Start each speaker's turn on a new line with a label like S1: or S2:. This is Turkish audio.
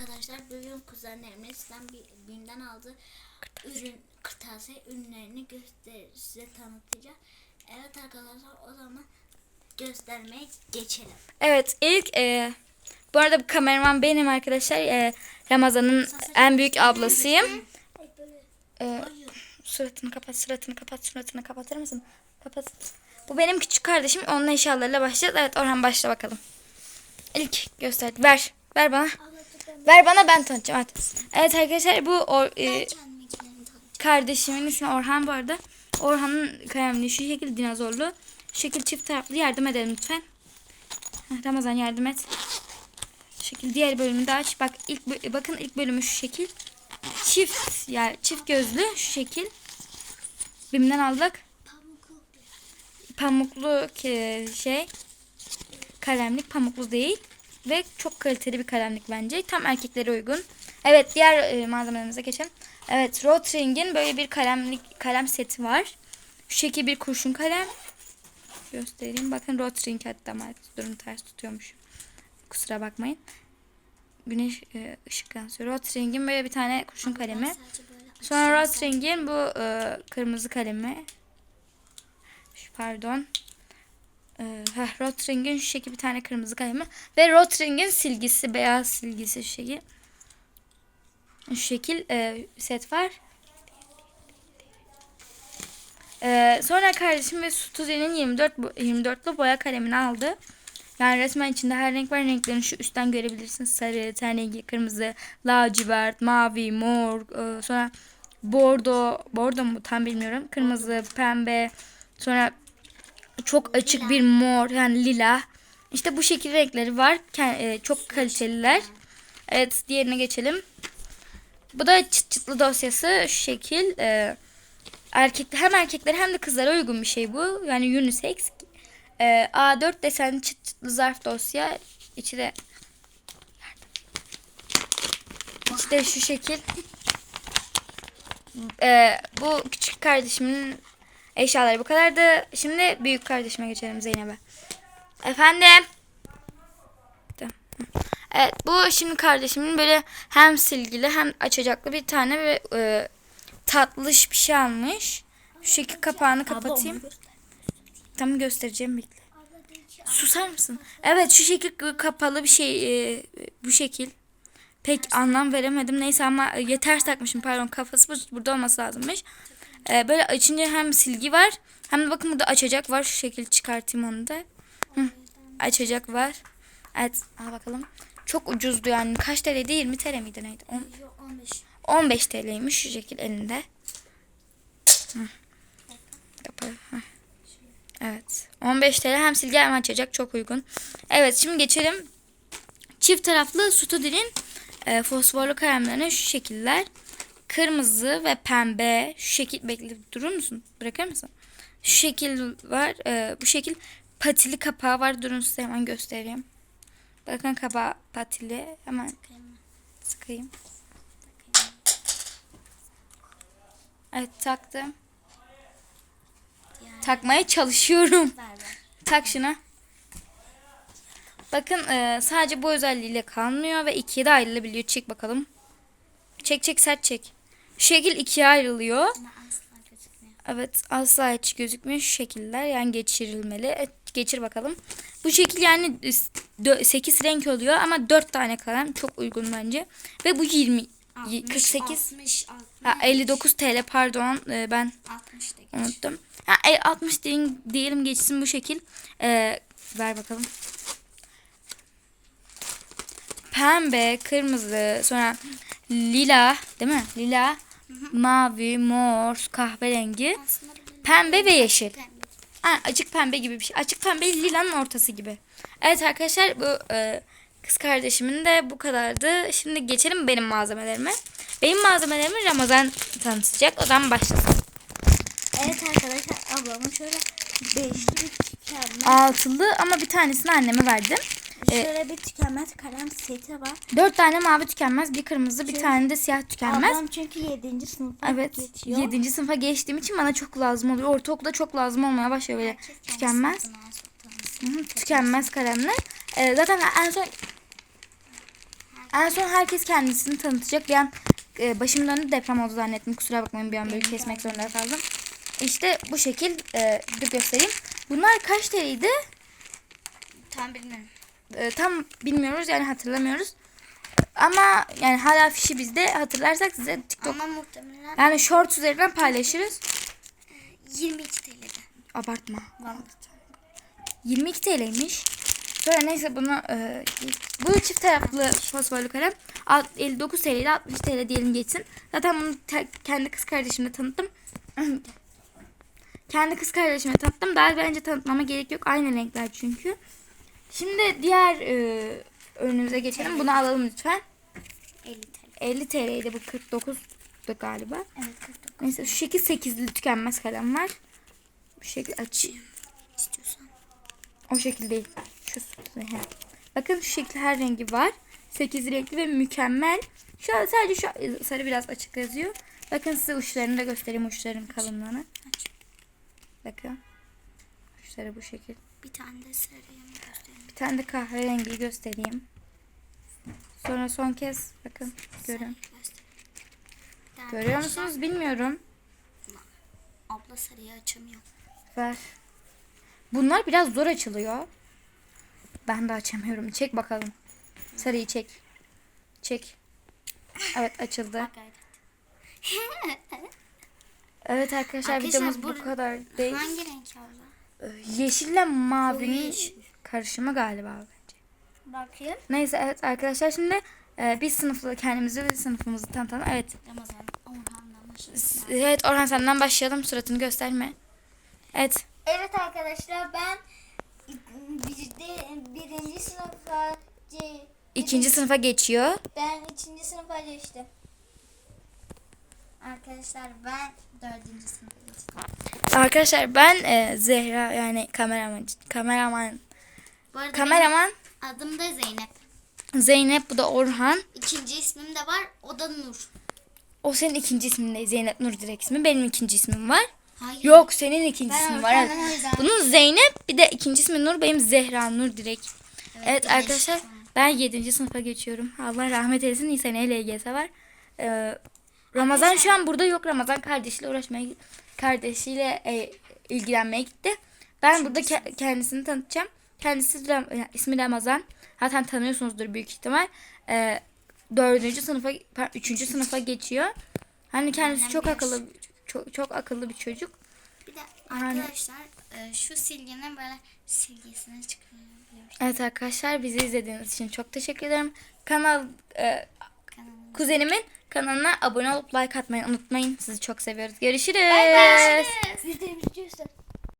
S1: arkadaşlar bugün kuzenlerimizden bir BİM'den aldığı ürün kırtasiye ürünlerini göster size tanıtacağım. Evet arkadaşlar o zaman göstermeye geçelim.
S2: Evet ilk e, bu arada bu kameraman benim arkadaşlar. E, Ramazan'ın en büyük ablasıyım. E, suratını kapat suratını kapat suratını kapatır mısın? Kapat. Bu benim küçük kardeşim. Onun eşyalarıyla başlayacağız. Evet Orhan başla bakalım. İlk göster. Ver. Ver bana. Ver bana ben tanıtacağım. Evet, evet arkadaşlar bu o, e, kardeşimin ismi Orhan bu arada. Orhan'ın kalemliği şu şekil dinozorlu. Şu şekil çift taraflı yardım edelim lütfen. Heh, Ramazan yardım et. Şu şekil diğer bölümü de aç. Bak ilk bakın ilk bölümü şu şekil. Çift yani çift gözlü şu şekil. Bim'den aldık.
S1: Pamuklu.
S2: Şey kalemlik pamuklu değil ve çok kaliteli bir kalemlik bence. Tam erkeklere uygun. Evet diğer e, malzemelerimize geçelim. Evet Rotring'in böyle bir kalemlik kalem seti var. Şu şekil bir kurşun kalem. Göstereyim. Bakın Rotring hatta durum ters tutuyormuş. Kusura bakmayın. Güneş e, ışık yansıyor. Rotring'in böyle bir tane kurşun kalemi. Sonra. Rotring'in bu e, kırmızı kalemi. Şu, Pardon. E, heh, Rotring'in şu şekil bir tane kırmızı kalemi. Ve Rotring'in silgisi, beyaz silgisi şu şekil. Şu şekil e, set var. E, sonra kardeşim ve Studi'nin 24 bu- 24'lü boya kalemini aldı. Yani resmen içinde her renk var. Renklerini şu üstten görebilirsiniz. Sarı, ten kırmızı, lacivert, mavi, mor, e, sonra bordo, bordo mu tam bilmiyorum. Kırmızı, pembe, sonra çok açık bir mor yani lila. İşte bu şekil renkleri var. E, Çok kaliteliler. Evet diğerine geçelim. Bu da çıt çıtlı dosyası şu şekil. E, erkek hem erkeklere hem de kızlara uygun bir şey bu. Yani unisex. E, A4 desenli çıt çıtlı zarf dosya. İçi de işte şu şekil. E, bu küçük kardeşimin eşyaları bu kadardı. Şimdi büyük kardeşime geçelim Zeynep'e. Efendim. Evet bu şimdi kardeşimin böyle hem silgili hem açacaklı bir tane ve e, tatlış bir şey almış. Şu şekil kapağını kapatayım. Tamam göstereceğim bekle. Susar mısın? Evet şu şekil kapalı bir şey e, bu şekil. Pek anlam veremedim. Neyse ama yeter takmışım pardon kafası bu- burada olması lazımmış. E, böyle açınca hem silgi var hem de bakın burada açacak var. Şu şekil çıkartayım onu da. Hı. Açacak var. Evet al bakalım. Çok ucuzdu yani. Kaç TL'ydi? 20 TL miydi neydi? On-
S1: Yok, 15.
S2: 15 TL'ymiş şu şekil elinde. Hı. Hı. Evet. 15 TL hem silgi hem açacak çok uygun. Evet şimdi geçelim. Çift taraflı Studi'nin e, fosforlu kalemlerine şu şekiller. Kırmızı ve pembe. Şu şekil bekle durur musun? Bırakır mısın? Şu şekil var. e, bu şekil patili kapağı var. Durun size hemen göstereyim. Bakın kapağı patili. Hemen sıkayım. Evet taktım.
S1: Yani
S2: Takmaya çalışıyorum.
S1: ver ver.
S2: Tak şuna. Bakın e, sadece bu özelliğiyle kalmıyor ve ikiye de ayrılabiliyor. Çek bakalım. Çek çek sert çek. Şu şekil ikiye ayrılıyor. Evet asla hiç gözükmüyor şu şekiller yani geçirilmeli. Evet, geçir bakalım. Bu şekil yani 8 renk oluyor ama 4 tane kalem çok uygun bence. Ve bu 20 y- 48
S1: 60, 60,
S2: ha, 59 TL pardon e, ben
S1: 60 da geç.
S2: unuttum. Ha, e, 60 diyelim, diyelim geçsin bu şekil. E, ver bakalım. Pembe, kırmızı, sonra lila değil mi? Lila, mavi, mor, kahverengi. Pembe ve yeşil. Ha, açık pembe gibi bir şey. Açık pembe lilanın ortası gibi. Evet arkadaşlar bu e, kız kardeşimin de bu kadardı. Şimdi geçelim benim malzemelerime. Benim malzemelerimi Ramazan tanıtacak. Odan başlasın.
S1: Evet arkadaşlar ablamın şöyle beşli bir tükenmez.
S2: Altılı ama bir tanesini anneme verdim. E-
S1: şöyle bir tükenmez kalem seti var.
S2: Dört tane mavi tükenmez, bir kırmızı, bir tane de siyah tükenmez.
S1: Ablam çünkü 7. sınıfa
S2: Evet.
S1: geçiyor.
S2: 7. sınıfa geçtiğim için bana çok lazım oluyor. Ortaokulda çok lazım olmaya başlıyor böyle
S1: Herkes
S2: tükenmez. Hı Tükenmez kalemler. E, zaten en son En son herkes kendisini tanıtacak. Bir an e, başım döndü deprem oldu zannettim. Kusura bakmayın bir an böyle kesmek zorunda kaldım. İşte bu şekil e, göstereyim. Bunlar kaç TL'ydi?
S1: Tam bilmiyorum.
S2: E, tam bilmiyoruz yani hatırlamıyoruz. Ama yani hala fişi bizde hatırlarsak size TikTok
S1: Ama muhtemelen
S2: yani shorts üzerinden paylaşırız.
S1: 22 TL'de.
S2: Abartma.
S1: Vallahi.
S2: 22 TL'ymiş. Sonra neyse bunu e, bu çift taraflı fosforlu kalem alt- 59 TL ile 60 TL diyelim geçsin. Zaten bunu te- kendi kız kardeşimle tanıttım. kendi kız kardeşime tanıttım. Daha bence tanıtmama gerek yok. Aynı renkler çünkü. Şimdi diğer e, ürünümüze geçelim. Bunu alalım lütfen.
S1: 50 TL.
S2: 50 TL'ydi bu 49'du galiba.
S1: Evet 49
S2: Neyse şu şekil 8'li tükenmez kalem var. Bu şekil aç.
S1: istiyorsan.
S2: O şekil değil. Şu he. Bakın şu şekil her rengi var. 8 renkli ve mükemmel. Şu an sadece şu sarı biraz açık yazıyor. Bakın size uçlarını da göstereyim uçların kalınlığını. Bakın. Uçları bu şekil.
S1: Bir tane de sarıyı göstereyim.
S2: Bir tane de kahverengi göstereyim. Sonra son kez bakın görün. Görüyor musunuz bilmiyorum.
S1: Abla sarıyı açamıyor.
S2: Ver. Bunlar biraz zor açılıyor. Ben de açamıyorum. Çek bakalım. Sarıyı çek. Çek. Evet açıldı. Evet arkadaşlar,
S1: Arkadaşlar,
S2: videomuz bu kadar değil.
S1: Hangi renk abla?
S2: Ee, Yeşille mavinin karışımı galiba bence.
S1: Bakayım.
S2: Neyse evet arkadaşlar şimdi e, biz sınıfla kendimizi ve sınıfımızı tanıtalım. Evet.
S1: Ramazan. Orhan'dan başlayalım.
S2: S- Evet Orhan senden başlayalım. Suratını gösterme. Evet.
S3: Evet arkadaşlar ben birde, birinci sınıfa ce-
S2: ikinci sınıfa geçiyor.
S3: ben ikinci sınıfa geçtim. Arkadaşlar ben dördüncü sınıfa geçtim.
S2: Arkadaşlar ben e, Zehra yani kameraman kameraman
S1: Bu arada
S2: kameraman
S1: benim adım da Zeynep.
S2: Zeynep bu da Orhan.
S1: İkinci ismim de var. O da Nur.
S2: O senin ikinci ismin de Zeynep Nur direkt ismi. Benim ikinci ismim var.
S1: Hayır.
S2: Yok senin ikinci
S3: Ben
S2: ismin var. Evet. Bunun Zeynep bir de ikinci ismi Nur benim Zehra Nur direkt. Evet,
S1: birleşik
S2: arkadaşlar ben 7. sınıfa geçiyorum. Allah rahmet eylesin. İyi seneye LGS var. Ee, Ramazan şu an burada yok. Ramazan kardeşiyle uğraşmaya kardeşiyle e, ilgilenmeye gitti. Ben burada ke- kendisini tanıtacağım. Kendisi Ram- yani ismi Ramazan. Zaten tanıyorsunuzdur büyük ihtimal. Ee, dördüncü sınıfa, üçüncü sınıfa geçiyor. Hani kendisi çok akıllı, çok, çok akıllı bir çocuk.
S1: Bir de
S2: Yani-
S1: arkadaşlar e, şu silginin böyle silgisini çıkarabiliyoruz.
S2: Evet arkadaşlar bizi izlediğiniz için çok teşekkür ederim. Kanal e,
S1: Kanalımıza.
S2: kuzenimin kanalına abone olup like atmayı unutmayın. Sizi çok seviyoruz. Görüşürüz.
S3: Biz de istiyorsan.